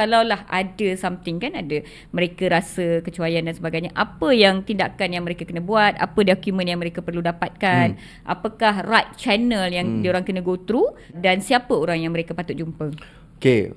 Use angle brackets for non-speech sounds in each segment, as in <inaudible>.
Kalaulah ada something kan ada mereka rasa kecuaian dan sebagainya, apa yang tindakan yang mereka kena buat, apa dokumen yang mereka perlu dapatkan, hmm. apakah right channel yang hmm. diorang kena go through dan siapa orang yang mereka patut jumpa. Okay.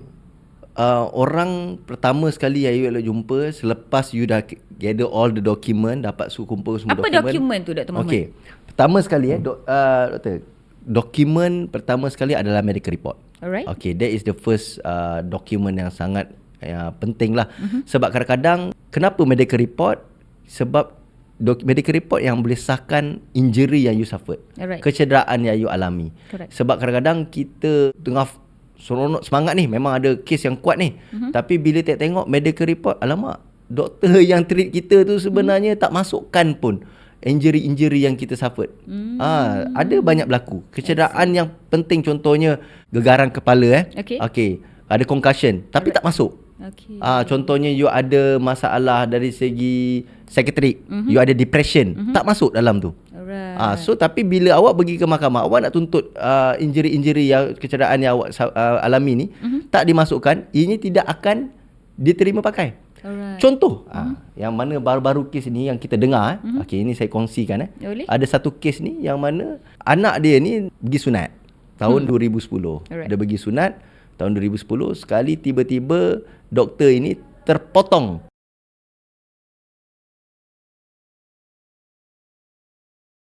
Uh, orang pertama sekali yang you nak jumpa selepas you dah gather all the document dapat su kumpul semua apa dokumen. Apa dokumen tu Dr. Muhammad? Okay. Pertama sekali eh dok, uh, doktor. Dokumen pertama sekali adalah medical report. Alright. Okay, that is the first uh, document yang sangat uh, penting lah. Mm-hmm. Sebab kadang-kadang kenapa medical report? Sebab dok- medical report yang boleh sahkan injury yang you suffered. Alright. Kecederaan yang you alami. Correct. Sebab kadang-kadang kita tengah seronok semangat ni memang ada kes yang kuat ni. Mm-hmm. Tapi bila tengok medical report, alamak, doktor <laughs> yang treat kita tu sebenarnya mm-hmm. tak masukkan pun injury-injury yang kita suffered. Hmm. Ah, ada banyak berlaku. Kecederaan yang penting contohnya gegaran kepala eh. Okey. Okey. Ada concussion tapi Alright. tak masuk. Okey. Ah, contohnya you ada masalah dari segi psychiatric, mm-hmm. you ada depression, mm-hmm. tak masuk dalam tu. Alright. Ah, so tapi bila awak pergi ke mahkamah, awak nak tuntut uh, injury-injury yang kecederaan yang awak uh, alami ni mm-hmm. tak dimasukkan, ini tidak akan diterima pakai. Alright. Contoh uh-huh. yang mana baru-baru kes ni yang kita dengar uh-huh. okey ini saya kongsikan eh. Boleh? Ada satu kes ni yang mana anak dia ni pergi sunat tahun hmm. 2010. Alright. Dia pergi sunat tahun 2010 sekali tiba-tiba doktor ini terpotong